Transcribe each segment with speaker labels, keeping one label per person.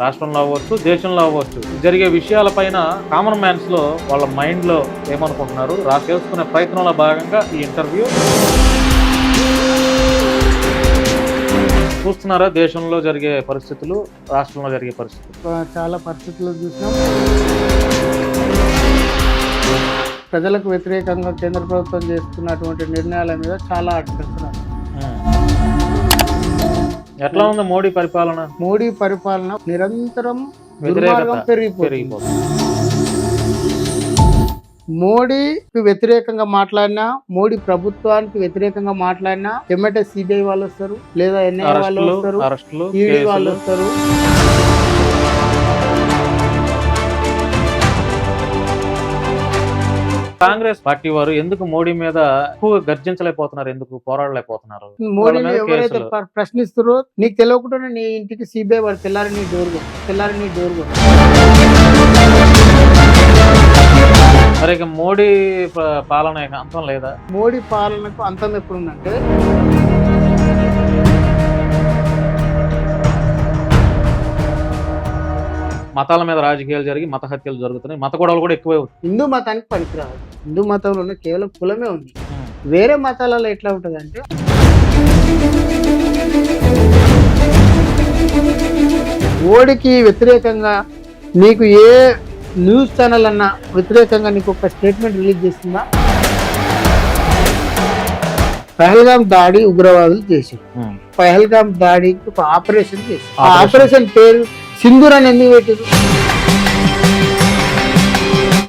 Speaker 1: రాష్ట్రంలో అవ్వచ్చు దేశంలో అవ్వచ్చు. జరిగే విషయాలపైన కామన్ మ్యాన్స్లో వాళ్ళ మైండ్లో ఏమనుకుంటున్నారు? రా తెలుసుకునే ప్రయత్నంలో భాగంగా ఈ ఇంటర్వ్యూ చూస్తున్నారా? దేశంలో జరిగే పరిస్థితులు రాష్ట్రంలో జరిగే పరిస్థితులు.
Speaker 2: చాలా పరిస్థితులు చూసినాం. ప్రజలకు వ్యతిరేకంగా కేంద్ర ప్రభుత్వం చేస్తున్నటువంటి నిర్ణయాల మీద చాలా ఆర్టికల్స్
Speaker 1: ఎట్లా ఉంది మోడీ పరిపాలన?
Speaker 2: మోడీ పరిపాలన నిరంతరం దుర్మార్గం పెరిగిపోతుంది. మోడీకి వ్యతిరేకంగా మాట్లాడినా మోడీ ప్రభుత్వానికి వ్యతిరేకంగా మాట్లాడినా ఎమ్మటే సిబిఐ వాళ్ళు వస్తారు లేదా ఎన్ఐ వాళ్ళు వస్తారు ఈడీ వాళ్ళు వస్తారు.
Speaker 1: కాంగ్రెస్ పార్టీ వారు ఎందుకు మోడీ మీద ఎక్కువ గర్జించలేకపోతున్నారు ఎందుకు పోరాడలేకపోతున్నారు మీద
Speaker 2: ఎవరైతే ప్రశ్నిస్తారో నీకు తెలియకుండా నీ ఇంటికి సిబిఐ వాడు తెల్లారి నీ డోర్. తెల్లారి నీ డోర్.
Speaker 1: మరి ఇక మోడీ పాలన అంతం లేదా
Speaker 2: మోడీ పాలనకు అంతం ఎప్పుడుందంటే
Speaker 1: మతాల మీద రాజకీయాలు జరిగి మత హత్యలు జరుగుతున్నాయి. మత గొడవలు కూడా ఎక్కువే అవుతున్నాయి.
Speaker 2: హిందూ మతానికి పనికిరాదు హిందూ మతంలోనే కేవలం కులమే ఉంది. వేరే మతాలలో ఎట్లా ఉంటుంది అంటే ఓడికి వ్యతిరేకంగా నీకు ఏ న్యూస్ ఛానల్ అన్నా వ్యతిరేకంగా నీకు ఒక స్టేట్మెంట్ రిలీజ్ చేస్తుందా పహల్గాం దాడి ఉగ్రవాదులు
Speaker 1: ఉమ్.
Speaker 2: పహల్గాం దాడికి ఒక ఆపరేషన్
Speaker 1: ఆపరేషన్.
Speaker 2: ఆపరేషన్ పేరు సింధూర్ అని ఎందుకు పెట్టారు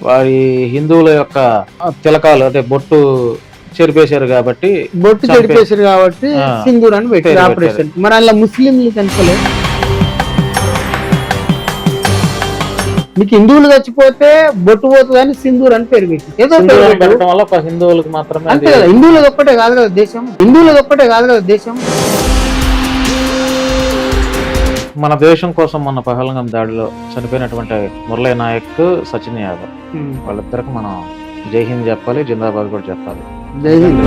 Speaker 1: వారి హిందువుల యొక్క తిలకాలు అంటే బొట్టు చెరిపేశారు కాబట్టి
Speaker 2: బొట్టు చెడిపేశారు కాబట్టి
Speaker 1: ఆ.
Speaker 2: సింధూర్ అని పెట్టారు
Speaker 1: పేరు
Speaker 2: ఆపరేషన్ మరి అలా ముస్లింలు కనుకలే మీకు హిందువులు చచ్చిపోతే బొట్టు పోతుంది అని సింధూర్ అని పేరు పెట్టి ఏదో
Speaker 1: హిందువులకు మాత్రమే
Speaker 2: అంతే కదా హిందువులది ఒక్కటే కాదు కదా దేశం. హిందువులది ఒక్కటే కాదు కదా దేశం.
Speaker 1: మన దేశం కోసం మన పహల్గాం దాడిలో చనిపోయినటువంటి మురళీ నాయక్ సచిన్ యాదవ్. వాళ్ళిద్దరికి మనం జై హింద్ చెప్పాలి జిందాబాద్ కూడా చెప్పాలి.
Speaker 2: జై హింద్.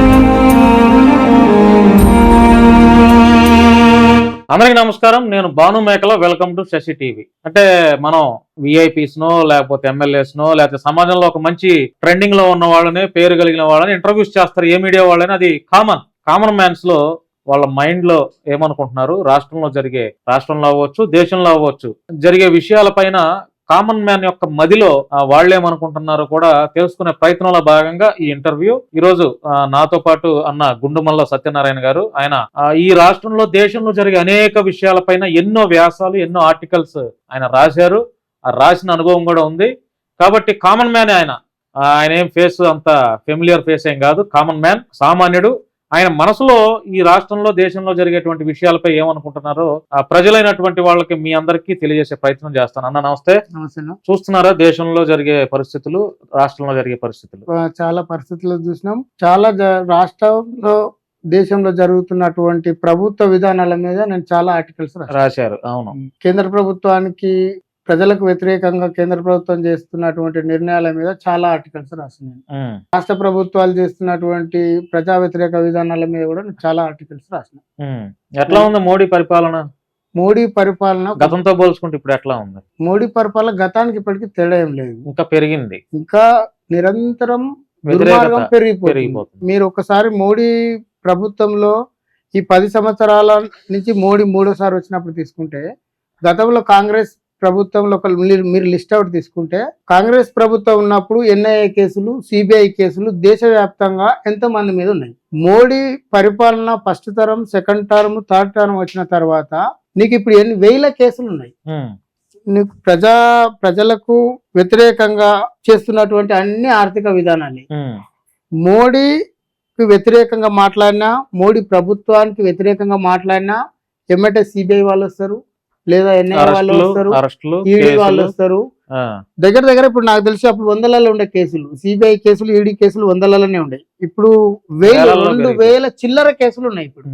Speaker 1: అందరికీ నమస్కారం. నేను భాను మేకల వెల్కమ్ టు శశి టీవీ. అంటే మనం విఐపీస్ నో లేకపోతే ఎమ్మెల్యేస్ నో లేకపోతే సమాజంలో ఒక మంచి ట్రెండింగ్లో ఉన్న వాళ్ళని పేరు కలిగిన వాళ్ళని ఇంటర్వ్యూస్ చేస్తారు ఏ మీడియా వాళ్ళని అది కామన్. కామన్ మ్యాన్స్లో వాళ్ళ మైండ్లో ఏమనుకుంటున్నారు? రాష్ట్రంలో జరిగే రాష్ట్రంలో అవ్వచ్చు దేశంలో అవ్వచ్చు జరిగే విషయాలపైన కామన్ మ్యాన్ యొక్క మదిలో ఆ, వాళ్ళేమనుకుంటున్నారో కూడా తెలుసుకునే ప్రయత్నంలో భాగంగా ఈ ఇంటర్వ్యూ ఈ రోజు నాతో పాటు అన్న గుండుమల్ల సత్యనారాయణ గారు ఆయన ఈ రాష్ట్రంలో దేశంలో జరిగే అనేక విషయాలపైన ఎన్నో వ్యాసాలు ఎన్నో ఆర్టికల్స్ ఆయన రాశారు. ఆ రాసిన అనుభవం కూడా ఉంది. కాబట్టి కామన్ మ్యాన్ ఆయన. ఆయన ఏం ఫేస్ అంత ఫెమిలియర్ ఫేస్ ఏం కాదు. కామన్ మ్యాన్ సామాన్యుడు. ఆయన మనసులో ఈ రాష్ట్రంలో దేశంలో జరిగేటువంటి విషయాలపై ఏమనుకుంటున్నారో ఆ ప్రజలైనటువంటి వాళ్ళకి మీ అందరికీ తెలియజేసే ప్రయత్నం చేస్తాను. అన్న నమస్తే. చూస్తున్నారా? దేశంలో జరిగే పరిస్థితులు రాష్ట్రంలో జరిగే పరిస్థితులు?
Speaker 2: చాలా పరిస్థితులు చూసినాం. చాలా రాష్ట్రంలో దేశంలో జరుగుతున్నటువంటి ప్రభుత్వ విధానాల మీద నేను చాలా ఆర్టికల్స్
Speaker 1: రాశారు. అవును.
Speaker 2: కేంద్ర ప్రభుత్వానికి ప్రజలకు వ్యతిరేకంగా కేంద్ర ప్రభుత్వం చేస్తున్నటువంటి నిర్ణయాల మీద చాలా ఆర్టికల్స్ రాసినాను
Speaker 1: ఉమ్,
Speaker 2: రాష్ట్ర ప్రభుత్వాలు చేస్తున్నటువంటి ప్రజా వ్యతిరేక విధానాల మీద కూడా చాలా ఆర్టికల్స్ రాసిన.
Speaker 1: ఎట్లా ఉంది మోడీ పరిపాలన?
Speaker 2: మోడీ పరిపాలన
Speaker 1: గతంతో పోల్చుకుంటే ఇప్పుడు ఎట్లా ఉంది?
Speaker 2: మోడీ పరిపాలన గతానికి ఇప్పటికీ తేడా ఏం లేదు.
Speaker 1: ఇంకా పెరిగింది.
Speaker 2: ఇంకా నిరంతరం దుర్మార్గం పెరిగిపోతుంది. మీరు ఒకసారి మోడీ ప్రభుత్వంలో ఈ పది సంవత్సరాల నుంచి మోడీ మూడోసారి వచ్చినప్పుడు తీసుకుంటే గతంలో కాంగ్రెస్ ప్రభుత్వంలో ఒక మీరు- మీరు లిస్ట్ అవుట్ తీసుకుంటే కాంగ్రెస్ ప్రభుత్వం ఉన్నప్పుడు ఎన్ఐఏ కేసులు సిబిఐ కేసులు దేశవ్యాప్తంగా ఎంతో మంది మీద ఉన్నాయి? మోడీ పరిపాలన first term second term third term వచ్చిన తర్వాత నీకు ఇప్పుడు ఎన్ని వేల కేసులు ఉన్నాయి? నీకు ప్రజా ప్రజలకు వ్యతిరేకంగా చేస్తున్నటువంటి అన్ని ఆర్థిక విధానాలు
Speaker 1: ఉమ్,
Speaker 2: మోడీకి వ్యతిరేకంగా మాట్లాడినా మోడీ ప్రభుత్వానికి వ్యతిరేకంగా మాట్లాడినా ఎమ్మటే సిబిఐ వాళ్ళు వస్తారు లేదా ఎన్ఐ వాళ్ళు వస్తారు ఈడీ వాళ్ళు వస్తారు. దగ్గర దగ్గర ఇప్పుడు నాకు తెలిసి అప్పుడు వందలలో ఉండే కేసులు సిబిఐ కేసులు ఈడీ కేసులు వందలలోనే ఉండే. ఇప్పుడు వేల రెండు. వేల చిల్లర కేసులు ఉన్నాయి ఇప్పుడు.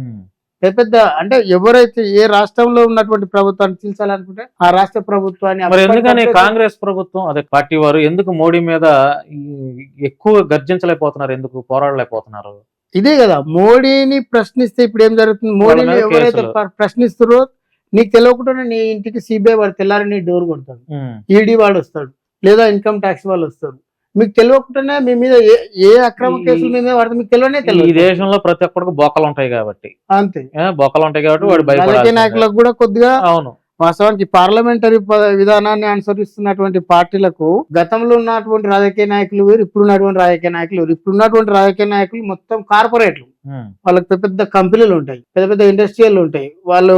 Speaker 2: పెద్ద పెద్ద అంటే ఎవరైతే ఏ రాష్ట్రంలో ఉన్నటువంటి ప్రభుత్వాన్ని తీర్చాలనుకుంటే ఆ రాష్ట్ర ప్రభుత్వాన్ని
Speaker 1: ఎందుకని కాంగ్రెస్ ప్రభుత్వం అదే పార్టీ వారు ఎందుకు మోడీ మీద ఎక్కువ గర్జించలేకపోతున్నారు ఎందుకు పోరాడలేకపోతున్నారు?
Speaker 2: ఇదే కదా మోడీని ప్రశ్నిస్తే ఇప్పుడు ఏం జరుగుతుంది? మోడీని ఎవరైతే
Speaker 1: కేసులు.
Speaker 2: నీకు తెలియకుండా నీ ఇంటికి సిబిఐ వాడు తెల్లారి నీ డోర్ కొడతాడు. ఈడీ వాడు వస్తాడు. లేదా ఇన్కమ్ ట్యాక్స్ వాళ్ళు వస్తారు. మీకు తెలియకుండానే మీ మీద ఏ అక్రమ
Speaker 1: ఈ-
Speaker 2: కేసుల మీద పడితే మీకు తెలియనే
Speaker 1: ఈ
Speaker 2: తెలియదు
Speaker 1: దేశంలో ప్రతి ఒక్కడికి బొక్కలు ఉంటాయి కాబట్టి.
Speaker 2: అంతే.
Speaker 1: బొక్కలు ఉంటాయి కాబట్టి వాడు భయపడాలి
Speaker 2: నాయకులకు కూడా కొద్దిగా
Speaker 1: అవును.
Speaker 2: వాస్తవానికి పార్లమెంటరీ విధానాన్ని అనుసరిస్తున్నటువంటి పార్టీలకు గతంలో ఉన్నటువంటి రాజకీయ నాయకులు వేరు ఇప్పుడు ఉన్నటువంటి రాజకీయ నాయకులు వేరు. ఇప్పుడు ఉన్నటువంటి రాజకీయ నాయకులు మొత్తం కార్పొరేట్లు.
Speaker 1: ఉమ్,
Speaker 2: వాళ్ళకి పెద్ద పెద్ద కంపెనీలు ఉంటాయి పెద్ద పెద్ద ఇండస్ట్రియల్ ఉంటాయి. వాళ్ళు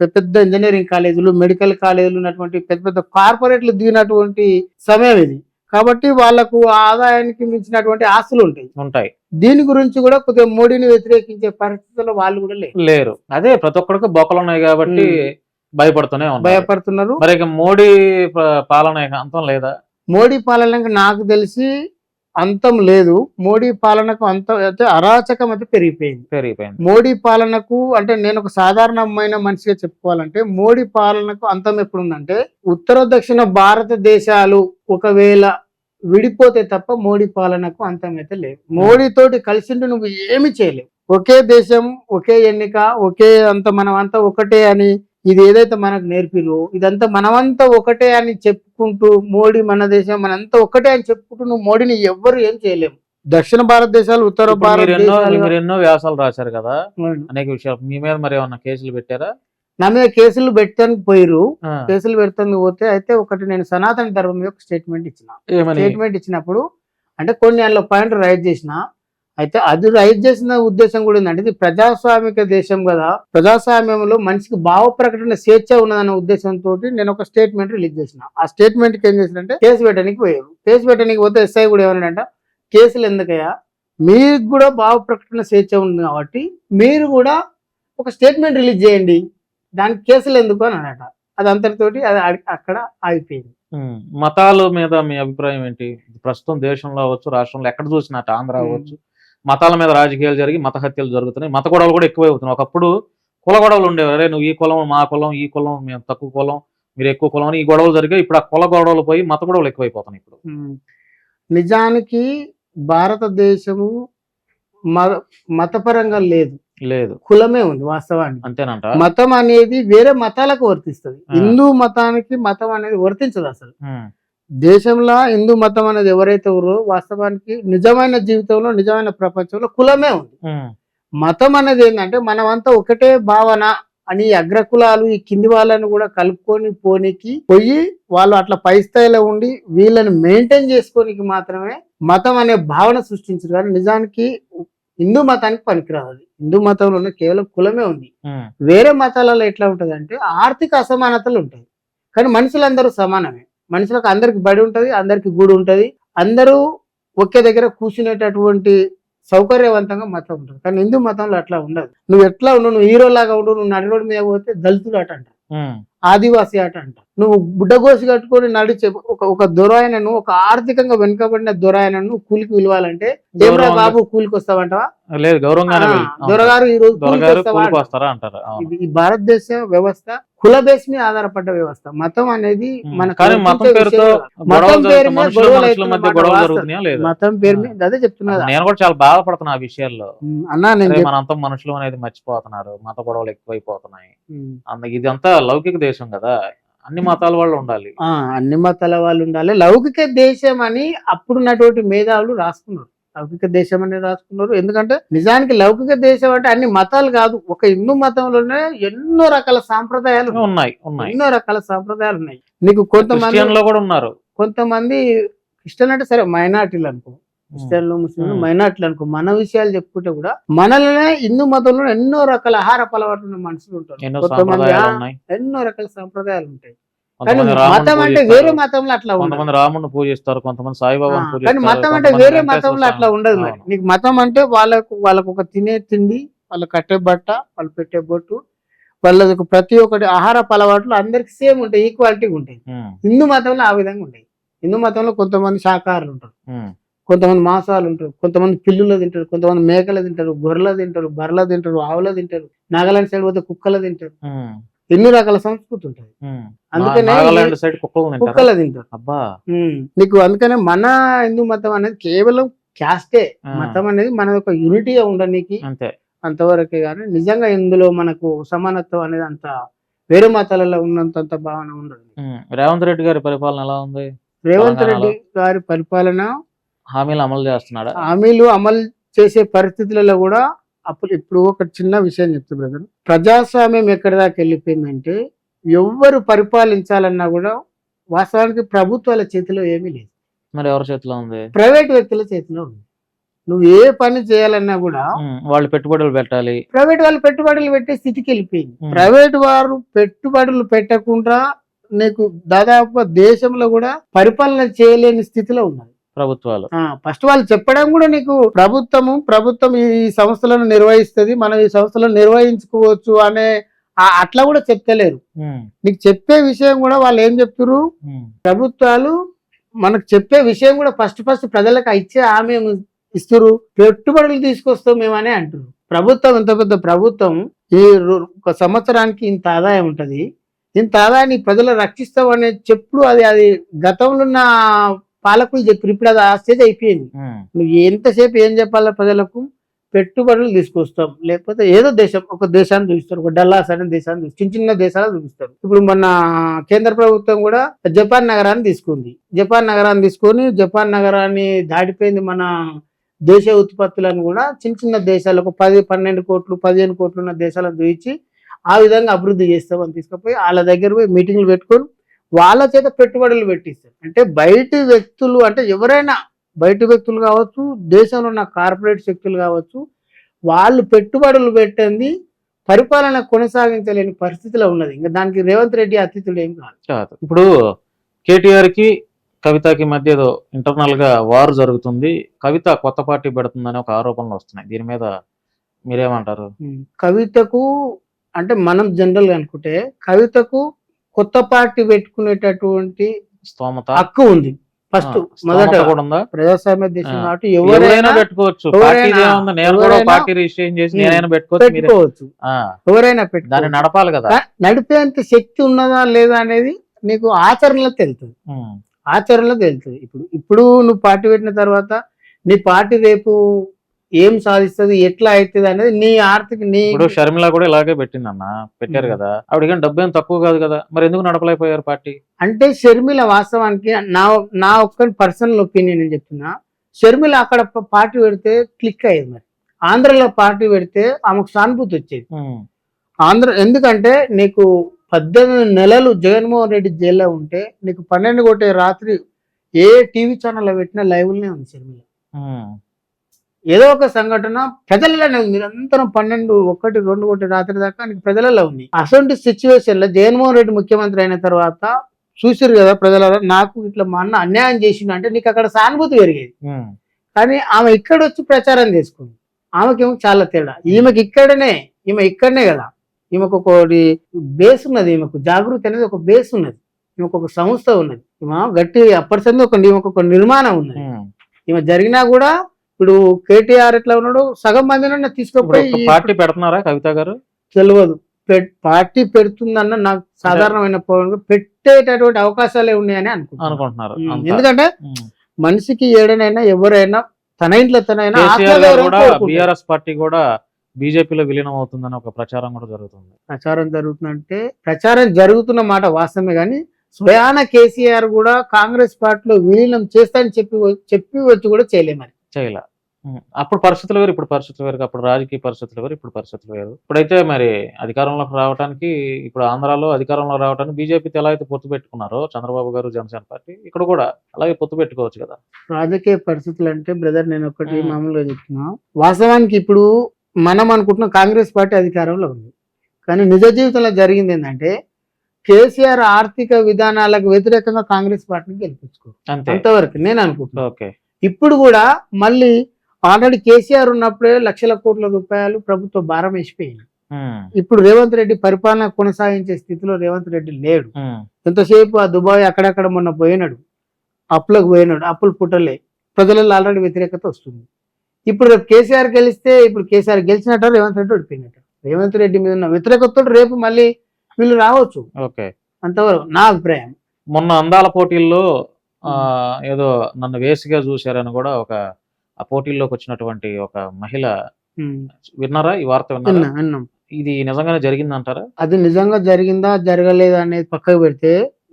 Speaker 2: పెద్ద పెద్ద ఇంజనీరింగ్ కాలేజీలు మెడికల్ కాలేజీలు ఉన్నటువంటి పెద్ద పెద్ద కార్పొరేట్లు దిగినటువంటి సమయం ఇది. కాబట్టి వాళ్ళకు ఆదాయానికి మించినటువంటి ఆస్తులు ఉంటాయి.
Speaker 1: ఉంటాయి.
Speaker 2: దీని గురించి కూడా కొద్దిగా మోడీని వ్యతిరేకించే పరిస్థితుల్లో వాళ్ళు కూడా లేరు.
Speaker 1: లేరు. అదే ప్రతి ఒక్కడికి బొక్కలు ఉన్నాయి కాబట్టి భయపడుతూనే ఉన్నారు
Speaker 2: భయపడుతున్నారు.
Speaker 1: మరి మోడీ పాలన అంతం లేదా?
Speaker 2: మోడీ పాలనకు నాకు తెలిసి అంతం లేదు. మోడీ పాలనకు అంతం అయితే అరాచకం అయితే పెరిగిపోయింది.
Speaker 1: పెరిగిపోయింది.
Speaker 2: మోడీ పాలనకు అంటే నేను ఒక సాధారణమైన మనిషిగా చెప్పుకోవాలంటే మోడీ పాలనకు అంతం ఎప్పుడుందంటే ఉత్తర దక్షిణ భారతదేశాలు ఒకవేళ విడిపోతే తప్ప మోడీ పాలనకు అంతం అయితే లేదు. మోడీ తోటి కలిసిండు నువ్వు ఏమి చేయలేవు. ఒకే దేశం ఒకే ఎన్నిక ఒకే అంత మనం అంతా ఒకటే అని ఇది ఏదైతే మనకు నేర్పిరో ఇదంతా మనమంతా ఒకటే అని చెప్పుకుంటూ మోడీ మన దేశం మనంతా ఒకటే అని చెప్పుకుంటూ నువ్వు మోడీని ఎవ్వరు ఏం చేయలేము. దక్షిణ భారతదేశాలు ఉత్తర భారతదేశాలు
Speaker 1: ఎన్నో వ్యాసాలు రాశారు కదా. అనేక విషయాలు. మీ మీద మరి ఏమన్నా కేసులు పెట్టారా?
Speaker 2: నా మీద కేసులు పెట్టడానికి పోయిరు కేసులు పెడతానికి పోతే అయితే ఒకటి నేను సనాతన ధర్మం యొక్క స్టేట్మెంట్ ఇచ్చిన.
Speaker 1: ఏమని?
Speaker 2: స్టేట్మెంట్ ఇచ్చినప్పుడు అంటే కొన్ని అందులో పాయింట్ రైజ్ చేసిన. అయితే అది రైజ్ చేసిన ఉద్దేశం కూడా ఏంటంటే ఇది ప్రజాస్వామిక దేశం కదా. ప్రజాస్వామ్యంలో మనిషికి భావ ప్రకటన స్వేచ్ఛ ఉన్నదన్న ఉద్దేశంతో నేను ఒక స్టేట్మెంట్ రిలీజ్ చేసిన. ఆ స్టేట్మెంట్కి ఏం చేసినంటే కేసు పెట్టడానికి పోయారు. కేసు పెట్టడానికి పోతే ఎస్ఐ కూడా ఏమన్నాడంట కేసులు ఎందుకయ్యా? మీకు కూడా భావ ప్రకటన స్వేచ్ఛ ఉంది కాబట్టి మీరు కూడా ఒక స్టేట్మెంట్ రిలీజ్ చేయండి. దానికి కేసులు ఎందుకు? అని అనట అది అంతటితోటి అది అక్కడ ఆగిపోయింది.
Speaker 1: మతాల మీద మీ అభిప్రాయం ఏంటి? ప్రస్తుతం దేశంలో అవ్వచ్చు రాష్ట్రంలో ఎక్కడ చూసినా ఆంధ్ర అవ్వచ్చు. మతాల మీద రాజకీయాలు జరిగి మత హత్యలు జరుగుతున్నాయి. మత గొడవలు కూడా ఎక్కువై అవుతున్నాయి ఒకప్పుడు కుల గొడవలు ఉండేవి. అరే నువ్వు ఈ కులం మా కులం ఈ కులం మేము తక్కువ కులం మీరు ఎక్కువ కులం అని ఈ గొడవలు జరిగాయి. ఇప్పుడు ఆ కుల గొడవలు పోయి మత గొడవలు ఎక్కువైపోతున్నాయి ఇప్పుడు.
Speaker 2: నిజానికి భారతదేశము మతపరంగా లేదు.
Speaker 1: లేదు.
Speaker 2: కులమే ఉంది వాస్తవానికి.
Speaker 1: అంతేనంట.
Speaker 2: మతం అనేది వేరే మతాలకు వర్తిస్తుంది. హిందూ మతానికి మతం అనేది వర్తించదు అసలు. దేశంలో హిందూ మతం అనేది ఎవరైతే ఉన్నారో వాస్తవానికి నిజమైన జీవితంలో నిజమైన ప్రపంచంలో కులమే ఉంది. మతం అనేది ఏంటంటే మనమంతా ఒకటే భావన అని అగ్రకులాలు ఈ కింది వాళ్ళని కూడా కలుపుకొని పోనీకి పోయి వాళ్ళు అట్లా పై స్థాయిలో ఉండి వీళ్ళని మెయింటైన్ చేసుకోనికి మాత్రమే మతం అనే భావన సృష్టించారు. కానీ నిజానికి హిందూ మతానికి పనికిరాదు. హిందూ మతంలోనే కేవలం కులమే ఉంది. వేరే మతాలలో ఎట్లా ఉంటది అంటే ఆర్థిక అసమానతలు ఉంటాయి. కానీ మనుషులందరూ సమానమే. మనుషులకు అందరికి బడి ఉంటది అందరికి గూడు ఉంటది. అందరూ ఒకే దగ్గర కూర్చునేటటువంటి సౌకర్యవంతంగా మతం ఉంటుంది. కానీ హిందూ మతంలో అట్లా ఉండదు. నువ్వు ఎట్లా ఉండు నువ్వు హీరో లాగా ఉండు నువ్వు నడి రోడ్డు మీద పోతే దళితుడు ఆట అంట.
Speaker 1: ఉమ్,
Speaker 2: ఆదివాసి ఆట అంట. నువ్వు బుడ్డగోసి కట్టుకొని నడిచే ఒక ఒక దొరాయనను ఒక ఆర్థికంగా వెనుకబడిన దొరాయనను కూలికి విలువాలంటే ఏమరా
Speaker 1: గౌరవంగా-
Speaker 2: బాబు కూలికి వస్తావంటావా
Speaker 1: లేదు అవును.
Speaker 2: దొరగారు ఈ రోజు ఈ భారతదేశ వ్యవస్థ. కుల బేస్ మీద ఆధారపడ్డ వ్యవస్థ. మతం అనేది
Speaker 1: కానీ మతం పేరుతో
Speaker 2: మతం పేరు. మీద గొడవలు మతం పేరు మీద అదే చెప్తున్నదా
Speaker 1: నేను కూడా చాలా బాధపడుతున్నా ఆ విషయాల్లో.
Speaker 2: అన్నా నేను
Speaker 1: మనంతా మనుషులు అనేది మర్చిపోతున్నారు. మత గొడవలు ఎక్కువైపోతున్నాయి.
Speaker 2: ఉమ్,
Speaker 1: అంద ఇదంతా లౌకిక దేశం కదా. అన్ని మతాల వాళ్ళు ఉండాలి.
Speaker 2: అన్ని మతాల వాళ్ళు ఉండాలి. లౌకిక దేశం అని అప్పుడున్నటువంటి మేధావులు రాసుకున్నారు. లౌకిక దేశం అని రాసుకున్నారు. ఎందుకంటే నిజానికి లౌకిక దేశం అంటే అన్ని మతాలు కాదు. ఒక హిందూ మతంలోనే ఎన్నో రకాల సాంప్రదాయాలు ఉన్నాయి.
Speaker 1: ఉన్నాయి
Speaker 2: ఎన్నో రకాల సాంప్రదాయాలు ఉన్నాయి. నీకు కొంతమంది
Speaker 1: కూడా ఉన్నారు.
Speaker 2: కొంతమంది క్రిస్టియన్ అంటే సరే మైనార్టీలు అనుకో. క్రిస్టియన్లు ముస్లింలు. మైనార్టీలు అనుకో. మన విషయాలు చెప్పుకుంటే కూడా మనలోనే హిందూ మతంలో ఎన్నో రకాల ఆహార అలవాట్లు ఉన్న మనుషులు ఉంటారు. కొంతమంది ఎన్నో రకాల సంప్రదాయాలు ఉంటాయి. కానీ మతం అంటే వేరే మతంలో అట్లా
Speaker 1: కొంతమంది రాముడిని పూజిస్తారు కొంతమంది సాయిబాబాని పూజిస్తారు
Speaker 2: కానీ మతం అంటే వేరే మతంలో అట్లా. ఉండదు మరి. నీకు మతం అంటే వాళ్ళకు వాళ్ళకు ఒక తినే తిండి వాళ్ళు కట్టే బట్ట వాళ్ళు పెట్టే బొట్టు వాళ్ళకు ప్రతి ఒక్కటి ఆహార అలవాట్లు అందరికి సేమ్ ఉంటాయి ఈక్వాలిటీ ఉంటాయి. హిందూ మతంలో ఆ విధంగా ఉంటాయి. హిందూ మతంలో కొంతమంది శాకాహారులు ఉంటారు. కొంతమంది మాంసాలు ఉంటారు. కొంతమంది పిల్లులు తింటారు. కొంతమంది మేకలు తింటారు. గొర్రెలు తింటారు. బర్రెలు తింటారు. ఆవులు తింటారు. నాగాలాండ్ సైడ్ పోతే కుక్కలు తింటారు. ఎన్ని రకాల సంస్కృతి ఉంటుంది
Speaker 1: ఉమ్.
Speaker 2: అందుకనే
Speaker 1: కుక్కలు తింటారు? అబ్బా.
Speaker 2: నీకు అందుకనే మన హిందూ మతం అనేది కేవలం క్యాస్టే. మతం అనేది మన ఒక యూనిటీగా ఉండడానికి
Speaker 1: అంతే.
Speaker 2: అంతవరకే కానీ నిజంగా ఇందులో మనకు సమానత్వం అనేది అంత వేరే మతాలలో ఉన్నంత భావన ఉండదు
Speaker 1: రేవంత్ రెడ్డి గారి పరిపాలన ఎలా ఉంది?
Speaker 2: రేవంత్? రెడ్డి గారి పరిపాలన
Speaker 1: హామీలు అమలు చేస్తున్నాడా?
Speaker 2: హామీలు అమలు చేసే పరిస్థితులలో కూడా అప్పుడు ఇప్పుడు ఒక చిన్న విషయం చెప్తా బ్రదర్ ప్రజాస్వామ్యం ఎక్కడి దాకా వెళ్ళిపోయిందంటే ఎవ్వరు పరిపాలించాలన్నా కూడా వాస్తవానికి ప్రభుత్వాల చేతిలో ఏమీ లేదు.
Speaker 1: మరి ఎవరి చేతిలో ఉంది?
Speaker 2: ప్రైవేట్ వ్యక్తుల చేతిలో ఉంది. నువ్వు ఏ పని చేయాలన్నా కూడా
Speaker 1: వాళ్ళు పెట్టుబడులు పెట్టాలి.
Speaker 2: ప్రైవేట్ వాళ్ళు పెట్టుబడులు పెట్టే స్థితికి వెళ్ళిపోయింది. ప్రైవేట్ వారు పెట్టుబడులు పెట్టకుండా నీకు దాదాపు దేశంలో కూడా పరిపాలన చేయలేని స్థితిలో ఉన్నది
Speaker 1: ప్రభుత్వాలు.
Speaker 2: ఫస్ట్ వాళ్ళు చెప్పడం కూడా నీకు ప్రభుత్వము ప్రభుత్వం ఈ సంస్థలను నిర్వహిస్తుంది మనం ఈ సంస్థలను నిర్వహించుకోవచ్చు అనే అట్లా కూడా చెప్తలేరు. నీకు చెప్పే విషయం కూడా వాళ్ళు ఏం చెప్తారు ప్రభుత్వాలు మనకు చెప్పే విషయం కూడా ఫస్ట్ ఫస్ట్ ప్రజలకు ఇచ్చే హామీ ఇస్తారు పెట్టుబడులు తీసుకొస్తాం మేమనే అంటారు ప్రభుత్వం ఇంత పెద్ద ప్రభుత్వం ఈ ఒక సంవత్సరానికి ఇంత ఆదాయం ఉంటది. ఇంత ఆదాయాన్ని ప్రజలు రక్షిస్తాం అనే చెప్పుడు అది అది గతంలో ఉన్న పాలకులు చెప్పారు ఇప్పుడు అది ఆ స్టేజ్ అయిపోయింది. నువ్వు ఎంతసేపు ఏం చెప్పాలా ప్రజలకు? పెట్టుబడులు తీసుకొస్తాం. లేకపోతే ఏదో దేశం ఒక దేశాన్ని చూపిస్తారు ఒక డల్లాస్ అనే దేశాన్ని చిన్న చిన్న దేశాలు చూపిస్తారు. ఇప్పుడు మన కేంద్ర ప్రభుత్వం కూడా జపాన్ నగరాన్ని తీసుకుంది. జపాన్ నగరాన్ని తీసుకొని జపాన్ నగరాన్ని దాటిపోయింది మన దేశ ఉత్పత్తులను కూడా చిన్న చిన్న దేశాలు ఒక పది పన్నెండు కోట్లు పదిహేను కోట్లు ఉన్న దేశాలను చూపించి ఆ విధంగా అభివృద్ధి చేస్తామని తీసుకుపోయి వాళ్ళ దగ్గర పోయి మీటింగ్లు పెట్టుకొని వాళ్ళ చేత పెట్టుబడులు పెట్టిస్తారు. అంటే బయటి వ్యక్తులు అంటే ఎవరైనా బయట వ్యక్తులు కావచ్చు దేశంలో ఉన్న కార్పొరేట్ శక్తులు కావచ్చు వాళ్ళు పెట్టుబడులు పెట్టింది పరిపాలన కొనసాగించలేని పరిస్థితిలో ఉన్నది. ఇంకా దానికి రేవంత్ రెడ్డి అతిథుడు ఏం కాదు.
Speaker 1: కాదు. ఇప్పుడు కేటీఆర్కి కవితకి మధ్య ఏదో ఇంటర్నల్గా వార్ జరుగుతుంది. కవిత కొత్త పార్టీ పెడుతుందని ఒక ఆరోపణలు వస్తున్నాయి. దీని మీద మీరేమంటారు?
Speaker 2: కవితకు అంటే మనం జనరల్గా అనుకుంటే కవితకు కొత్త పార్టీ పెట్టుకునేటటువంటి
Speaker 1: స్తోమత?
Speaker 2: హక్కు ఉంది. ఫస్ట్ మొదట ప్రజాస్వామ్య దేశం
Speaker 1: ఎవరైనా పెట్టుకోవచ్చు. పెట్టుకోవచ్చు
Speaker 2: ఎవరైనా పెట్టుకోవచ్చు.
Speaker 1: నడపాలి కదా.
Speaker 2: నడిపేంత శక్తి ఉన్నదా లేదా అనేది నీకు ఆచరణలో తెలుస్తుంది.
Speaker 1: ఉమ్,
Speaker 2: ఆచరణలో తెలుస్తుంది. ఇప్పుడు ఇప్పుడు నువ్వు పార్టీ పెట్టిన తర్వాత నీ పార్టీ రేపు ఏం సాధిస్తుంది ఎట్లా అవుతుంది అనేది నీ ఆర్థిక నీ
Speaker 1: ఇప్పుడు షర్మిల కూడా ఇలాగే పెట్టిందన్న పెట్టారు. కదా. ఆవిడకి డబ్బు ఏం తక్కువ కాదు కదా. మరి ఎందుకు నడపలేకపోయారు పార్టీ?
Speaker 2: అంటే షర్మిల వాస్తవానికి నా నా ఒక్క పర్సనల్ ఒపీనియన్ నేను చెప్తున్నా. షర్మిల అక్కడ పార్టీ పెడితే క్లిక్ అయ్యేది మరి. ఆంధ్రలో పార్టీ పెడితే ఆమెకు సానుభూతి వచ్చేది. ఆంధ్ర ఎందుకంటే నీకు పద్దెనిమిది నెలలు జగన్మోహన్ రెడ్డి జైల్లో ఉంటే నీకు పన్నెండు కొట్టే రాత్రి ఏ టీవీ ఛానల్లో పెట్టినా లైవ్లనే ఉంది షర్మిల. ఏదో ఒక సంఘటన ప్రజలలోనే ఉంది నిరంతరం పన్నెండు ఒకటి రెండు ఒకటి రాత్రి దాకా నీకు ప్రజలలో ఉంది. అటువంటి సిచ్యువేషన్లో జగన్మోహన్ రెడ్డి ముఖ్యమంత్రి అయిన తర్వాత చూసారు కదా ప్రజల నాకు ఇట్లా మా అన్న అన్యాయం చేసిండు అంటే నీకు అక్కడ సానుభూతి పెరిగేది. కానీ ఆమె ఇక్కడ వచ్చి ప్రచారం చేసుకుంది. ఆమెకేమో చాలా తేడా. ఈమెకి ఇక్కడనే ఈమె ఇక్కడనే కదా. ఈమెకు ఒకటి బేస్ ఉన్నది ఈమెకు జాగృతి అనేది ఒక బేస్ ఉన్నది. ఈమెకు ఒక సంస్థ ఉన్నది. ఈమె గట్టి అప్పటి సంది ఒక ఈమెకు ఒక నిర్మాణం ఉన్నది. ఈమె జరిగినా కూడా ఇప్పుడు కేటీఆర్ ఎట్లా ఉన్నాడు సగం మందిని తీసుకుపోయి
Speaker 1: పార్టీ పెడుతున్నారా కవిత గారు
Speaker 2: తెలియదు పార్టీ పెడుతుందన్న నాకు సాధారణమైన పెట్టేటటువంటి అవకాశాలే ఉన్నాయని
Speaker 1: అనుకుంటున్నారు.
Speaker 2: ఎందుకంటే. మనిషికి ఏడనైనా ఎవరైనా తన ఇంట్లో తనైనా.
Speaker 1: బీఆర్ఎస్ పార్టీ కూడా బీజేపీలో విలీనం అవుతుందని ఒక ప్రచారం కూడా జరుగుతుంది
Speaker 2: ప్రచారం జరుగుతుందంటే ప్రచారం జరుగుతున్న మాట వాస్తవమే కానీ స్వయాన కేసీఆర్ కూడా కాంగ్రెస్ పార్టీలో విలీనం చేస్తానని చెప్పి వ- చెప్పి వచ్చి కూడా చేయలేమని
Speaker 1: చేయలే. అప్పుడు పరిస్థితులు వేరు ఇప్పుడు పరిస్థితులు వేరు అప్పుడు రాజకీయ పరిస్థితులు వేరు ఇప్పుడు పరిస్థితులు వేరు. ఇప్పుడైతే మరి అధికారంలోకి రావడానికి ఇప్పుడు ఆంధ్రాలో అధికారంలో రావడానికి బీజేపీతో ఎలా అయితే పొత్తు పెట్టుకున్నారో చంద్రబాబు గారు జనసేన పార్టీ ఇక్కడ కూడా అలాగే పొత్తు పెట్టుకోవచ్చు కదా.
Speaker 2: రాజకీయ పరిస్థితులు అంటే బ్రదర్ నేను ఒకటి
Speaker 1: మ్మ్.
Speaker 2: మామూలుగా చెప్తున్నా. వాస్తవానికి ఇప్పుడు మనం అనుకుంటున్న కాంగ్రెస్ పార్టీ అధికారంలో ఉంది. కానీ నిజ జీవితంలో జరిగింది ఏంటంటే కేసీఆర్ ఆర్థిక విధానాలకు వ్యతిరేకంగా కాంగ్రెస్ పార్టీని గెలిపించుకో
Speaker 1: అంతే.
Speaker 2: అంతవరకు నేను అనుకుంటున్నా.
Speaker 1: ఓకే.
Speaker 2: ఇప్పుడు కూడా మళ్ళీ ఆల్రెడీ కేసీఆర్ ఉన్నప్పుడే లక్షల కోట్ల రూపాయలు ప్రభుత్వ భారం వేసిపోయింది. ఇప్పుడు రేవంత్ రెడ్డి పరిపాలన కొనసాగించే స్థితిలో రేవంత్ రెడ్డి లేడు. ఎంతసేపు ఆ దుబాయ్ అక్కడక్కడ మొన్న పోయినాడు అప్పులకు పోయినాడు అప్పులు పుట్టలే ప్రజలలో ఆల్రెడీ వ్యతిరేకత వస్తుంది. ఇప్పుడు రేపు కేసీఆర్ గెలిస్తే ఇప్పుడు కేసీఆర్ గెలిచినట్ట రేవంత్ రెడ్డి ఓడిపోయినట్ట. రేవంత్ రెడ్డి మీద ఉన్న వ్యతిరేకతతో రేపు మళ్ళీ వీళ్ళు రావచ్చు.
Speaker 1: ఓకే.
Speaker 2: అంతవరకు నా అభిప్రాయం.
Speaker 1: మొన్న అందాల పోటీల్లో ఆ, ఏదో నన్ను వేసిగా చూశారని కూడా ఒక ఆ పోటీల్లోకి వచ్చినటువంటి ఒక మహిళ. విన్నారా? ఈ వార్త విన్నారా?
Speaker 2: విన్నా విన్నాం.
Speaker 1: ఇది నిజంగానే జరిగిందంటారా?
Speaker 2: అది నిజంగా జరిగిందా జరగలేదా అనేది పక్కకు పెడితే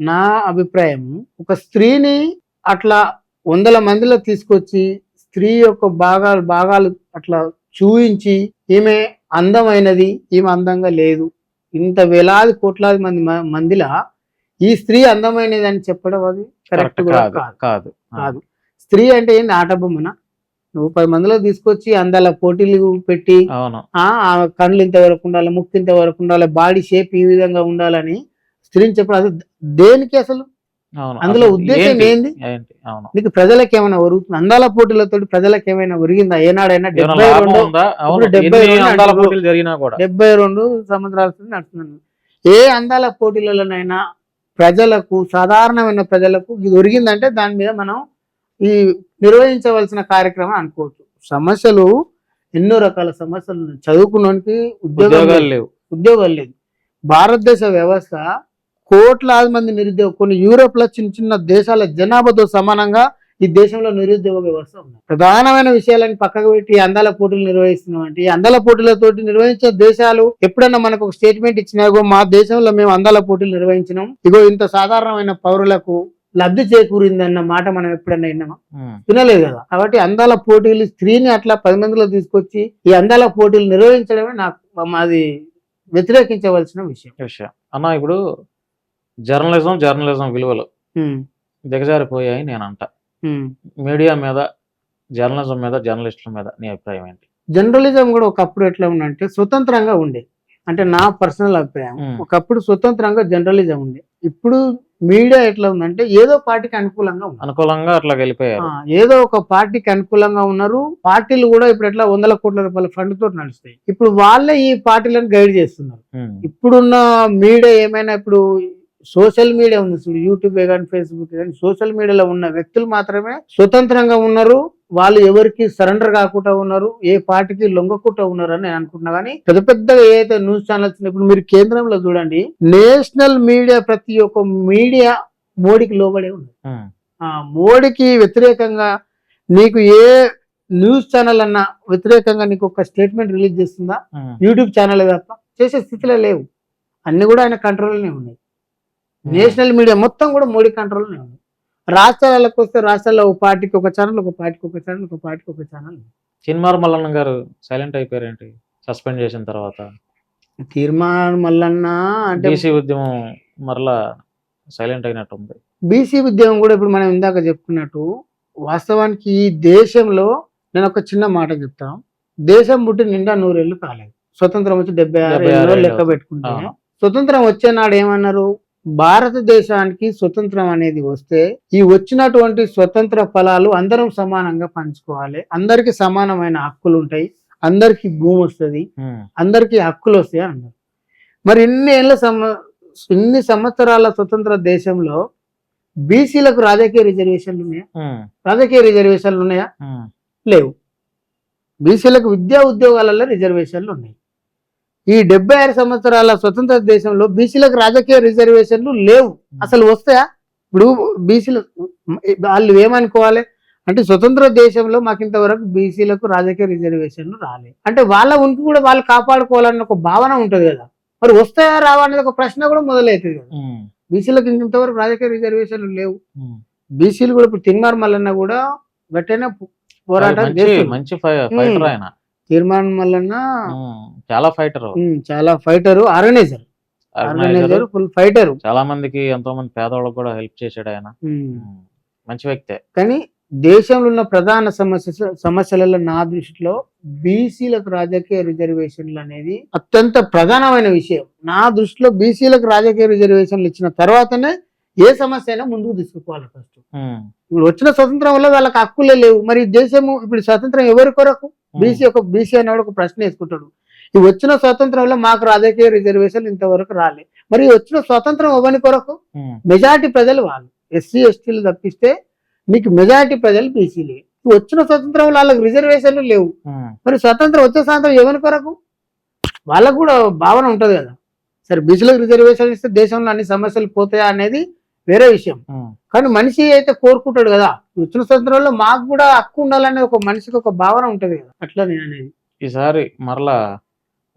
Speaker 2: నా అభిప్రాయం ఒక స్త్రీని అట్లా వందల మందిలో తీసుకొచ్చి స్త్రీ యొక్క భాగాలు భాగాలు అట్లా చూయించి ఈమె అందమైనది ఈమె అందంగా లేదు. ఇంత వేలాది కోట్లాది మంది మందిలా ఈ స్త్రీ అందమైనది అని చెప్పడం అది కరెక్ట్
Speaker 1: కాదు
Speaker 2: కాదు. స్త్రీ అంటే ఏంది? ఆట బొమ్మన? నువ్వు పది మందిలో తీసుకొచ్చి అందాల పోటీలు పెట్టి ఆ కళ్ళు ఇంత వరకు ఉండాలి ముక్కు ఇంత వరకు ఉండాలి బాడీ షేప్ ఈ విధంగా ఉండాలని స్త్రీని చెప్పడం అది దేనికి అసలు? అందులో
Speaker 1: అసలు
Speaker 2: ఉద్దేశం? ఏంది? నీకు ప్రజలకు ఏమైనా ఒరుగుతుంది? అందాల పోటీలతో ప్రజలకు ఏమైనా ఒరిగిందా? ఏనాడైనా డెబ్బై రెండు డెబ్బై రెండు డెబ్బై రెండు సంవత్సరాల నడుస్తున్నాను. ఏ అందాల పోటీలలోనైనా ప్రజలకు సాధారణమైన ప్రజలకు ఇది ఒరిగిందంటే దాని మీద మనం ఈ నిర్వహించవలసిన కార్యక్రమం అనుకోవచ్చు. సమస్యలు ఎన్నో రకాల సమస్యలు చదువుకున్నోనికి ఉద్యోగం
Speaker 1: ఉద్యోగాలు. లేవు.
Speaker 2: ఉద్యోగాలు లేదు భారతదేశ వ్యవస్థ కోట్లాది మంది నిరుద్యోగ కొన్ని యూరోప్లో చిన్న చిన్న దేశాల జనాభాతో సమానంగా ఈ దేశంలో నిరుద్యోగ వ్యవస్థ ఉంది ప్రధానమైన విషయాలని పక్కకు పెట్టి అందాల పోటీలు నిర్వహిస్తున్నాం అంటే ఈ అందాల పోటీలతోటి నిర్వహించే దేశాలు ఎప్పుడైనా మనకు ఒక స్టేట్మెంట్ ఇచ్చినాగో మా దేశంలో మేము అందాల పోటీలు నిర్వహించినాం. ఇగో ఇంత సాధారణమైన పౌరులకు లబ్ధి చేకూరిందన్న మాట మనం ఎప్పుడైనా విన్నామా. వినలేదు కదా. కాబట్టి అందాల పోటీలు స్త్రీని అట్లా పది మందిలో తీసుకొచ్చి ఈ అందాల పోటీలు నిర్వహించడమే నాకు మాది వ్యతిరేకించవలసిన విషయం.
Speaker 1: విషయం. అన్న ఇప్పుడు జర్నలిజం జర్నలిజం విలువలు దిగజారిపోయాయి నేను అంట. మీడియా మీద జర్నలిజం మీద జర్నలిస్టుల మీద నీ అభిప్రాయం ఏంటి?
Speaker 2: జర్నలిజం కూడా ఒకప్పుడు ఎట్లా ఉందంటే స్వతంత్రంగా ఉండే. అంటే నా పర్సనల్ అభిప్రాయం. ఒకప్పుడు స్వతంత్రంగా జర్నలిజం ఉండే. ఇప్పుడు మీడియా ఎట్లా ఉందంటే ఏదో పార్టీకి అనుకూలంగా ఉంది
Speaker 1: అనుకూలంగా అట్లా వెళ్ళిపోయారు.
Speaker 2: ఏదో ఒక పార్టీకి అనుకూలంగా ఉన్నారు. పార్టీలు కూడా ఇప్పుడు ఎట్లా వందల కోట్ల రూపాయల ఫండ్ తోటి నడుస్తాయి. ఇప్పుడు వాళ్ళే ఈ పార్టీలను గైడ్ చేస్తున్నారు. ఇప్పుడున్న మీడియా ఏమైనా ఇప్పుడు సోషల్ మీడియా ఉంది చూడు యూట్యూబ్ కానీ ఫేస్బుక్ కానీ సోషల్ మీడియాలో ఉన్న వ్యక్తులు మాత్రమే స్వతంత్రంగా ఉన్నారు. వాళ్ళు ఎవరికి సరెండర్ కాకుండా ఉన్నారు ఏ పార్టీకి లొంగకుండా ఉన్నారు అని నేను అనుకుంటున్నా. కానీ పెద్ద పెద్దగా ఏదైతే న్యూస్ ఛానల్స్ ఇప్పుడు మీరు కేంద్రంలో చూడండి నేషనల్ మీడియా ప్రతి ఒక్క మీడియా మోడీకి లోబడే ఉంది. మోడీకి వ్యతిరేకంగా నీకు ఏ న్యూస్ ఛానల్ అన్నా వ్యతిరేకంగా నీకు ఒక స్టేట్మెంట్ రిలీజ్ చేస్తుందా. యూట్యూబ్ ఛానల్ తప్ప చేసే స్థితిలో లేవు. అన్ని కూడా ఆయన కంట్రోల్లోనే ఉన్నాయి. నేషనల్ మీడియా మొత్తం కూడా మోడీ కంట్రోల్లోనే ఉంది. రాష్ట్రాలకు వస్తే రాష్ట్రాల్లో ఒక పార్టీకి ఒక ఛానల్ ఒక పార్టీకి ఒక ఛానల్ ఒక పార్టీకి ఒక channel.
Speaker 1: చిన్మార్ Mallanna garu silent అయిపోయారేంటి? Suspend చేసిన తర్వాత.
Speaker 2: తీర్మానం మల్లన్న అంటే
Speaker 1: బీసీ ఉద్యమం మరలా సైలెంట్ అయినట్టుంది.
Speaker 2: బీసీ ఉద్యమం కూడా ఇప్పుడు మనం ఇందాక చెప్పుకున్నట్టు వాస్తవానికి ఈ దేశంలో నేను ఒక చిన్న మాట చెప్తాను దేశం పుట్టి నిండా నూరేళ్ళు కాలేదు. స్వతంత్రం వచ్చి డెబ్బై ఆరు ఏళ్ళు లెక్క
Speaker 1: అవుతుంది.
Speaker 2: పెట్టుకుంటే
Speaker 1: అవును.
Speaker 2: స్వతంత్రం వచ్చే నాడు ఏమన్నారు? భారతదేశానికి స్వతంత్రం అనేది వస్తే ఈ వచ్చినటువంటి స్వతంత్ర ఫలాలు అందరం సమానంగా పంచుకోవాలి. అందరికి సమానమైన హక్కులు ఉంటాయి. అందరికి భూమి వస్తుంది. అందరికీ హక్కులు వస్తాయి అని అన్నారు మరి ఇన్ని ఏళ్ళ సమ ఇన్ని సంవత్సరాల స్వతంత్ర దేశంలో బీసీలకు రాజకీయ రిజర్వేషన్లు ఉన్నాయా. రాజకీయ రిజర్వేషన్లు ఉన్నాయా. లేవు. బీసీలకు విద్యా ఉద్యోగాలలో రిజర్వేషన్లు ఉన్నాయి. ఈ డెబ్బై ఆరు సంవత్సరాల స్వతంత్ర దేశంలో బీసీలకు రాజకీయ రిజర్వేషన్లు లేవు. అసలు వస్తాయా? ఇప్పుడు బీసీలు వాళ్ళు ఏమనుకోవాలి? అంటే స్వతంత్ర దేశంలో మాకు ఇంతవరకు బీసీలకు రాజకీయ రిజర్వేషన్లు రాలేదు. అంటే వాళ్ళ ఉనికి కూడా వాళ్ళు కాపాడుకోవాలన్న ఒక భావన ఉంటది కదా. మరి వస్తాయా రావా అనేది ఒక ప్రశ్న కూడా మొదలవుతుంది కదా. బీసీలకు ఇంతవరకు రాజకీయ రిజర్వేషన్లు లేవు. బీసీలు కూడా ఇప్పుడు తిన్మార్ మల్లన్న కూడా గట్టైనా పోరాటం
Speaker 1: మంచి ఫైటర్ ఆయన.
Speaker 2: తీర్మానం మల్లన్న.
Speaker 1: చాలా ఫైటర్
Speaker 2: చాలా fighter organiser organiser full fighter
Speaker 1: చాలా మందికి ఎంతో మంది పేదవాళ్ళకి కూడా హెల్ప్ చేశాడు ఆయన. మంచి వ్యక్తే
Speaker 2: కానీ దేశంలో ఉన్న ప్రధాన సమస్య సమస్యలలో నా దృష్టిలో బీసీలకు రాజకీయ రిజర్వేషన్లు అనేది అత్యంత ప్రధానమైన విషయం నా దృష్టిలో బీసీలకు రాజకీయ రిజర్వేషన్లు ఇచ్చిన తర్వాతనే ఏ సమస్య అయినా ముందుకు తీసుకుపోవాలి ఫస్ట్. ఇప్పుడు వచ్చిన స్వతంత్రం వల్ల వాళ్ళకి హక్కులే లేవు మరి దేశము ఇప్పుడు స్వతంత్రం ఎవరి కొరకు. బీసీ ఒక బీసీ అనేవాడు ఒక ప్రశ్న వేసుకుంటాడు. ఈ వచ్చిన స్వతంత్రం వల్ల మాకు రాజకీయ రిజర్వేషన్ ఇంతవరకు రాలే. మరి వచ్చిన స్వతంత్రం ఎవరి కొరకు
Speaker 1: ఉమ్.
Speaker 2: మెజారిటీ ప్రజలు వాళ్ళు. ఎస్సీ ఎస్టీలు తప్పిస్తే మీకు మెజారిటీ ప్రజలు బీసీలే వచ్చిన స్వతంత్రం వల్ల వాళ్ళకి రిజర్వేషన్లు లేవు.
Speaker 1: ఉమ్.
Speaker 2: మరి స్వతంత్రం వచ్చే స్వాతంత్రం ఎవరి కొరకు? వాళ్ళకు కూడా భావన ఉంటది కదా. సరే బీసీలకు రిజర్వేషన్ ఇస్తే దేశంలో అన్ని సమస్యలు పోతాయా అనేది వేరే విషయం. కానీ మనిషి అయితే కోరుకుంటాడు కదా. వచ్చిన స్వతంత్రంలో మాకు కూడా హక్కు ఉండాలనే ఒక మనిషికి ఒక భావన ఉంటది కదా. అట్లా నేను అనేది
Speaker 1: ఈసారి మరలా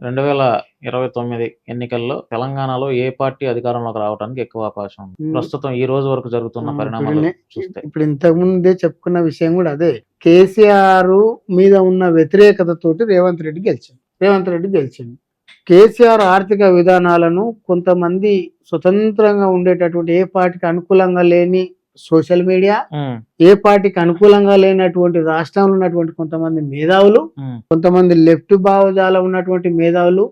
Speaker 1: రెండు వేల ఇరవై తొమ్మిది ఎన్నికల్లో తెలంగాణలో ఏ పార్టీ అధికారంలోకి రావడానికి ఎక్కువ అవకాశం ఉంది. ప్రస్తుతం ఈ రోజు వరకు జరుగుతున్న పరిణామాలు చూస్తే.
Speaker 2: ఇప్పుడు ఇంతకు ముందే చెప్పుకున్న విషయం కూడా అదే. కేసీఆర్ మీద ఉన్న వ్యతిరేకతతోటి రేవంత్ రెడ్డి గెలిచింది రేవంత్ రెడ్డి గెలిచింది కేసీఆర్ ఆర్థిక విధానాలను కొంతమంది స్వతంత్రంగా ఉండేటటువంటి ఏ పార్టీకి అనుకూలంగా లేని సోషల్ మీడియా ఏ పార్టీకి అనుకూలంగా లేనటువంటి రాష్ట్రంలో ఉన్నటువంటి కొంతమంది మేధావులు కొంతమంది లెఫ్ట్ భావజాలం ఉన్నటువంటి మేధావులు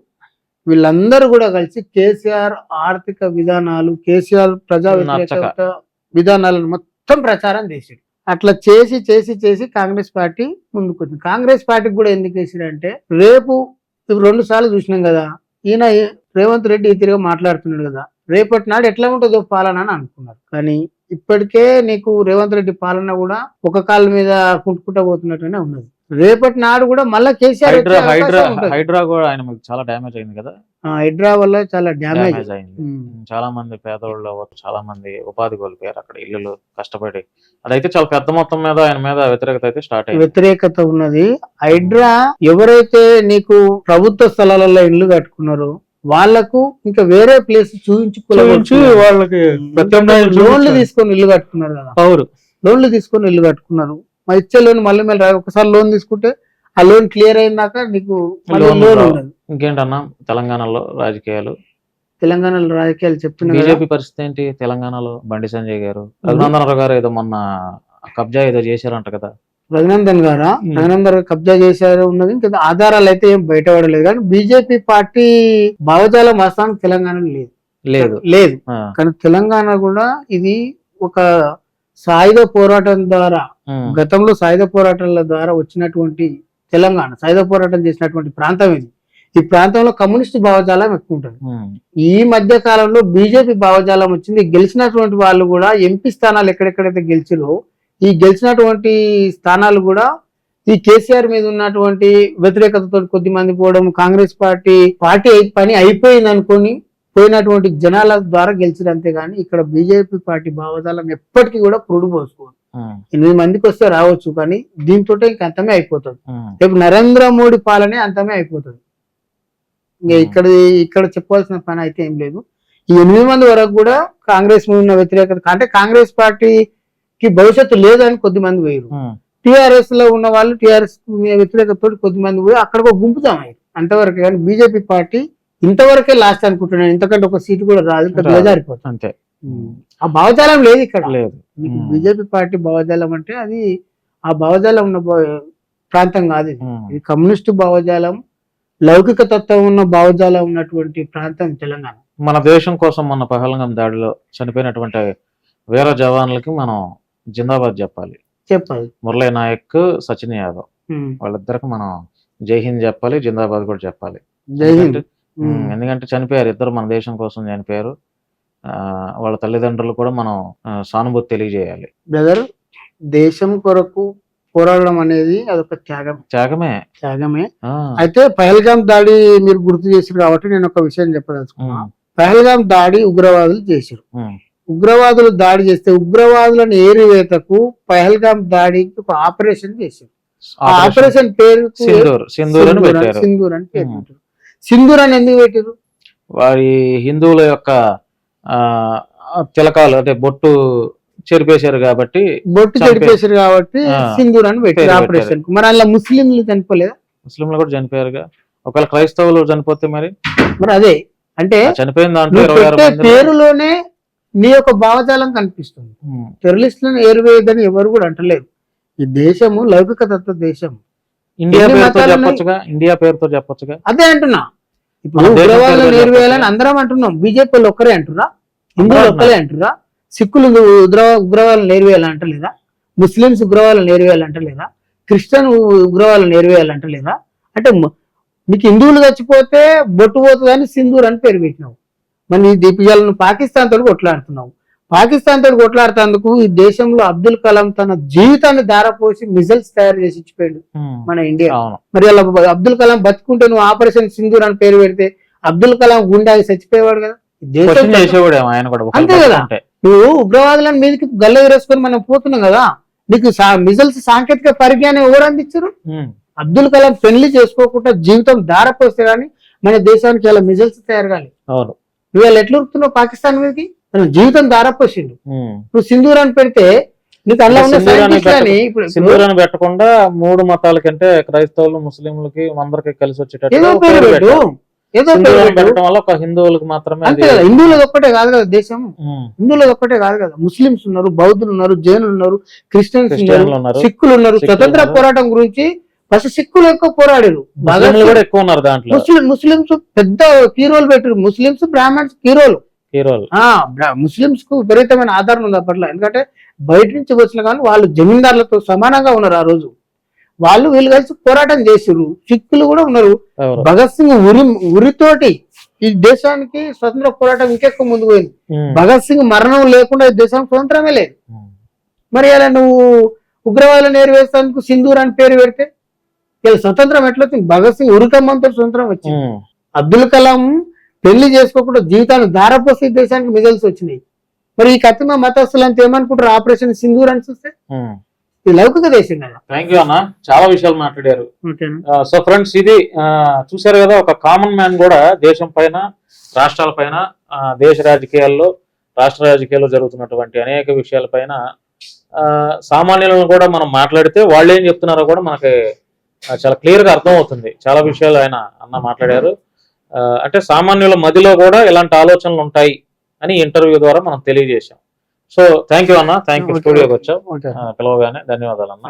Speaker 2: వీళ్ళందరూ కూడా కలిసి కేసీఆర్ ఆర్థిక విధానాలు కేసీఆర్ ప్రజా విధానాలను మొత్తం ప్రచారం చేసాడు. అట్లా చేసి చేసి చేసి కాంగ్రెస్ పార్టీ ముందుకు వచ్చింది కాంగ్రెస్ పార్టీకి కూడా ఎందుకు వేసాడంటే రేపు ఇప్పుడు రెండు సార్లు చూసినాం కదా ఈయన రేవంత్ రెడ్డి తిరిగి మాట్లాడుతున్నాడు కదా రేపటి నాడు ఎట్లా ఉంటుందో పాలన అని అనుకున్నారు. కానీ ఇప్పటికే నీకు రేవంత్ రెడ్డి పాలన కూడా ఒక కాళ్ళ మీద కుంటుకుంటా పోతున్నట్టుగానే ఉన్నది. రేపటి నాడు కూడా మళ్ళా కేసీఆర్
Speaker 1: హైడ్రా హైడ్రా. హైడ్రా కూడా ఆయన చాలా డ్యామేజ్ అయింది కదా.
Speaker 2: ఆ, హైడ్రా వల్ల చాలా డ్యామేజ్
Speaker 1: అయింది. చాలా మంది పేదవాళ్ళు చాలా మంది ఉపాధి కోల్పోయారు అక్కడ ఇల్లులు కష్టపడి. అదైతే చాలా పెద్ద మొత్తం మీద ఆయన మీద వ్యతిరేకత అయితే స్టార్ట్ అయింది.
Speaker 2: వ్యతిరేకత ఉన్నది. హైడ్రా ఎవరైతే నీకు ప్రభుత్వ స్థలాలలో ఇల్లు కట్టుకున్నారో వాళ్ళకు ఇంకా వేరే ప్లేస్ చూపించి
Speaker 1: చూపించి వాళ్ళకి
Speaker 2: లోన్లు. తీసుకొని ఇల్లు కట్టుకున్నారు కదా.
Speaker 1: పౌరు
Speaker 2: లోన్లు తీసుకొని ఇల్లు కట్టుకున్నారు. మరి ఇచ్చే లోన్ మళ్ళీ మళ్ళీ. ఒకసారి లోన్ తీసుకుంటే ఆ లోన్ క్లియర్ అయినాక నీకు
Speaker 1: లోన్.
Speaker 2: ఉండదు.
Speaker 1: ఇంకేంటన్నా? తెలంగాణలో రాజకీయాలు?
Speaker 2: తెలంగాణలో రాజకీయాలు చెప్పిన.
Speaker 1: బీజేపీ పరిస్థితి ఏంటి? తెలంగాణలో బండి సంజయ్ గారు. రఘునందనరావు గారు ఏదో మొన్న కబ్జా ఏదో చేశారంట కదా.
Speaker 2: రఘునందన్ గారా. రఘునందన్ గారు కబ్జా చేశారు ఉన్నది. ఇంకా ఆధారాలు అయితే ఏం బయటపడలేదు. కానీ బీజేపీ పార్టీ భావజాలం వాస్తవానికి తెలంగాణలో లేదు.
Speaker 1: లేదు.
Speaker 2: లేదు. కానీ తెలంగాణ కూడా ఇది ఒక సాయుధ పోరాటం ద్వారా గతంలో సాయుధ పోరాటాల ద్వారా వచ్చినటువంటి తెలంగాణ సాయుధ పోరాటం చేసినటువంటి ప్రాంతం ఇది. ఈ ప్రాంతంలో కమ్యూనిస్ట్ భావజాలం ఎక్కువ ఉంటుంది. ఈ మధ్య కాలంలో బీజేపీ భావజాలం వచ్చింది. గెలిచినటువంటి వాళ్ళు కూడా ఎంపీ స్థానాలు ఎక్కడెక్కడైతే గెలిచిరో ఈ గెలిచినటువంటి స్థానాలు కూడా ఈ కేసీఆర్ మీద ఉన్నటువంటి వ్యతిరేకతతో కొద్ది మంది పోవడం కాంగ్రెస్ పార్టీ పార్టీ పని అయిపోయింది అనుకొని పోయినటువంటి జనాల ద్వారా గెలిచిరు అంతేగాని ఇక్కడ బీజేపీ పార్టీ భావజాలం ఎప్పటికీ కూడా పురుడు పోసుకోదు. ఎనిమిది మందికి వస్తే రావచ్చు కానీ దీంతో ఇంక అంతమే అయిపోతుంది. రేపు నరేంద్ర మోడీ పాలనే అంతమే అయిపోతుంది. ఇంకా. ఇక్కడ ఇక్కడ చెప్పాల్సిన పని అయితే ఏం లేదు. ఈ ఎనిమిది మంది వరకు కూడా కాంగ్రెస్ మీద ఉన్న వ్యతిరేకత అంటే కాంగ్రెస్ పార్టీకి భవిష్యత్తు లేదని కొద్ది మంది పోయారు టిఆర్ఎస్లో ఉన్న వాళ్ళు టిఆర్ఎస్ వ్యతిరేకతతో కొద్ది మంది పోయి అక్కడ ఒక గుంపు జమాయి అంతవరకు కానీ బీజేపీ పార్టీ ఇంతవరకే లాస్ట్ అనుకుంటున్నాను. ఇంతకంటే ఒక సీటు కూడా రాదు. దిగజారిపోతుంది
Speaker 1: అంతే.
Speaker 2: ఆ భావజాలం లేదు ఇక్కడ.
Speaker 1: లేదు.
Speaker 2: మీకు
Speaker 1: Hmm.
Speaker 2: బీజేపీ పార్టీ భావజాలం అంటే అది ఆ భావజాలం ఉన్న ప్రాంతం కాదు ఇది. కమ్యూనిస్టు భావజాలం లౌకిక తత్వం ఉన్న భావజాలం ఉన్నటువంటి ప్రాంతం తెలంగాణ.
Speaker 1: మన దేశం కోసం మన పహల్గం దాడిలో చనిపోయినటువంటి వీర జవాన్లకి మనం జిందాబాద్ చెప్పాలి.
Speaker 2: చెప్పాలి.
Speaker 1: మురళీ నాయక్ సచిన్ యాదవ్. వాళ్ళిద్దరికి మనం జై హింద్ చెప్పాలి జిందాబాద్ కూడా చెప్పాలి.
Speaker 2: జై హింద్.
Speaker 1: ఎందుకంటే- చనిపోయారు ఇద్దరు మన దేశం కోసం చనిపోయారు. ఆ, వాళ్ళ తల్లిదండ్రులు కూడా మనం సానుభూతి తెలియజేయాలి.
Speaker 2: బ్రదర్ దేశం కొరకు పోరాడడం అనేది అదొక త్యాగం.
Speaker 1: త్యాగమే.
Speaker 2: త్యాగమే. అయితే పహల్గాం దాడి మీరు గుర్తు చేసారు కాబట్టి నేను ఒక విషయం చెప్పదలుచుకున్నా. పహల్గాం దాడి ఉగ్రవాదులు చేశారు ఉగ్రవాదులు దాడి చేస్తే ఉగ్రవాదులను ఏరివేతకు పహల్గాం దాడికి ఒక ఆపరేషన్ చేశారు
Speaker 1: ఆపరేషన్
Speaker 2: పేరు
Speaker 1: సింధూర్ అని
Speaker 2: పేరు
Speaker 1: ఉమ్.
Speaker 2: పెట్టారు సింధూర్ అని ఎందుకు పెట్టారు
Speaker 1: వారి హిందువుల యొక్క ఆ తిలకాలు అంటే బొట్టు చెరిపేశారు కాబట్టి
Speaker 2: బొట్టు చెడిపేశారు కాబట్టి
Speaker 1: ఆ.
Speaker 2: సింధూర్ అని పెట్టారు
Speaker 1: పేరు
Speaker 2: ఆపరేషన్. మరి అందులో ముస్లింలు చనిపోలేదా?
Speaker 1: ముస్లింలు కూడా చనిపోయారుగా. ఒకవేళ క్రైస్తవులు చనిపోతే మరి?
Speaker 2: మరి అదే అంటే
Speaker 1: చనిపోయిన దాంట్లో
Speaker 2: పేరులోనే నీ యొక్క భావజాలం కనిపిస్తుంది. టెర్రరిస్టులను ఏరువేయదని ఎవరు కూడా అంటలేరు ఈ దేశము లౌకిక తత్వ దేశం
Speaker 1: ఇండియా పేరుతో? చెప్పొచ్చుగా? ఇండియా పేరుతో చెప్పొచ్చుగా?
Speaker 2: అదే అంటున్నా. ఇప్పుడు ఏరువేయాలని
Speaker 1: చెప్పొచ్చు.
Speaker 2: అందరం అంటున్నాం. బీజేపీ వాళ్ళు ఒక్కరే అంటురా హిందువులు ఒక్కరే అంటురా సిక్కులు ఉగ్ర ఉగ్రవాదులను ఏరువేయాలని అంటలేదా ముస్లిమ్స్ ఉగ్రవాదులను ఏరువేయాలని అంటలేదా క్రిస్టియన్ ఉగ్రవాదులను ఏరువేయాలని అంటలేదా అంటే నీకు హిందువులు చచ్చిపోతే బొట్టు పోతుందని సింధూర్ అని పేరు పెట్టినావు. మరి నీ దీపియాలను పాకిస్తాన్ తోటి కొట్లాడుతున్నావు. పాకిస్తాన్ తోటి కొట్లాడుతందుకు ఈ దేశంలో అబ్దుల్ కలాం తన జీవితాన్ని దారపోసి మిజైల్స్ తయారు చేసి ఇచ్చిపోయాడు మన ఇండియా. మరి అలా అబ్దుల్ కలాం బతుకుంటే నువ్వు ఆపరేషన్ సింధూర్ అని పేరు పెడితే అబ్దుల్ కలాం గుండె చచ్చిపోయేవాడు కదా? అంతే కదా. నువ్వు ఉగ్రవాదులను మీదకి గల్ల వేరేసుకొని మనం పోతున్నాం కదా? నీకు మిజల్స్ సాంకేతిక పరిజ్ఞానం ఎవరు అందించారు? అబ్దుల్ కలాం పెళ్ళి చేసుకోకుండా జీవితం దారపోస్తే గానీ మన దేశానికి ఇలా మిజల్స్ తయారు కాలి
Speaker 1: అవును.
Speaker 2: నువ్వు ఎట్లా ఉరుకుతున్నావు పాకిస్తాన్ మీదకి? తన జీవితం దారపోసిండు. నువ్వు సింధూరాన్ని పెడితే నీకు అందులో ఉన్న
Speaker 1: సింధూరాన్ని పెట్టకుండా మూడు మతాల కంటే క్రైస్తవులు ముస్లింలకి అందరికి కలిసి వచ్చేటట్టు
Speaker 2: ఏదో
Speaker 1: పెట్టడం వల్ల ఒక హిందువులకు మాత్రమే
Speaker 2: అంతే కదా హిందువులది ఒక్కటే కాదు కదా దేశం. హిందువులది ఒక్కటే కాదు కదా. ముస్లింస్ ఉన్నారు బౌద్ధులు ఉన్నారు జైనులు ఉన్నారు క్రిస్టియన్స్ ఉన్నారు సిక్కులు ఉన్నారు. స్వతంత్ర. పోరాటం గురించి ఫస్ట్ సిక్కులు ఎక్కువ పోరాడారు.
Speaker 1: కూడా ఎక్కువ ఉన్నారు దాంట్లో.
Speaker 2: ముస్లిం ముస్లింస్ పెద్ద హీరోలు పెట్టారు. ముస్లింస్ బ్రాహ్మణ్స్ బ్రా- ముస్లింస్కు విపరీతమైన ఆధారం ఉంది అప్పట్లో. ఎందుకంటే బయట నుంచి వచ్చిన కానీ వాళ్ళు జమీందారులతో సమానంగా ఉన్నారు ఆ రోజు. వాళ్ళు వీళ్ళు కలిసి పోరాటం చేసిర్రు. సిక్కులు కూడా ఉన్నారు. భగత్ సింగ్ ఉరి ఉరితోటి ఈ దేశానికి స్వతంత్ర పోరాటం ఇంకెక్కువ ముందుకు పోయింది. భగత్ సింగ్ మరణం లేకుండా ఈ దేశానికి స్వతంత్రమే లేదు. మరి అలా నువ్వు ఉగ్రవాదులు నేర్వేస్తానికి సింధూర్ అని పేరు పెడితే ఇలా స్వతంత్రం ఎట్లా వచ్చింది భగత్ సింగ్ ఉరికమ్మంతో స్వతంత్రం వచ్చింది. అబ్దుల్ కలాం పెళ్ళి చేసుకోకుండా జీవితాన్ని దారపోసి ఈ దేశానికి మిజల్స్ వచ్చినాయి. మరి ఈ కత్తిమ మతస్థులు అంతా ఏమనుకుంటారు? ఆపరేషన్ సింధూర్ అని చూస్తే. ఇది లౌకిక దేశం
Speaker 1: థ్యాంక్ యూ అన్న. చాలా విషయాలు మాట్లాడారు. సో ఫ్రెండ్స్ ఇది ఆ, చూశారు కదా ఒక కామన్ మ్యాన్ కూడా దేశం పైన రాష్ట్రాల పైన దేశ రాజకీయాల్లో రాష్ట్ర రాజకీయాల్లో జరుగుతున్నటువంటి అనేక విషయాలపైన ఆ, సామాన్యులను కూడా మనం మాట్లాడితే వాళ్ళు ఏం చెప్తున్నారో కూడా మనకి చాలా క్లియర్గా అర్థం అవుతుంది చాలా విషయాలు ఆయన అన్న మాట్లాడారు. అంటే సామాన్యుల మదిలో కూడా ఇలాంటి ఆలోచనలు ఉంటాయి అని ఇంటర్వ్యూ ద్వారా మనం తెలియజేశాం. సో థ్యాంక్ యూ అన్న. Thank you. స్టూడియోకి ఆ, పిలవగానే ధన్యవాదాలు అన్న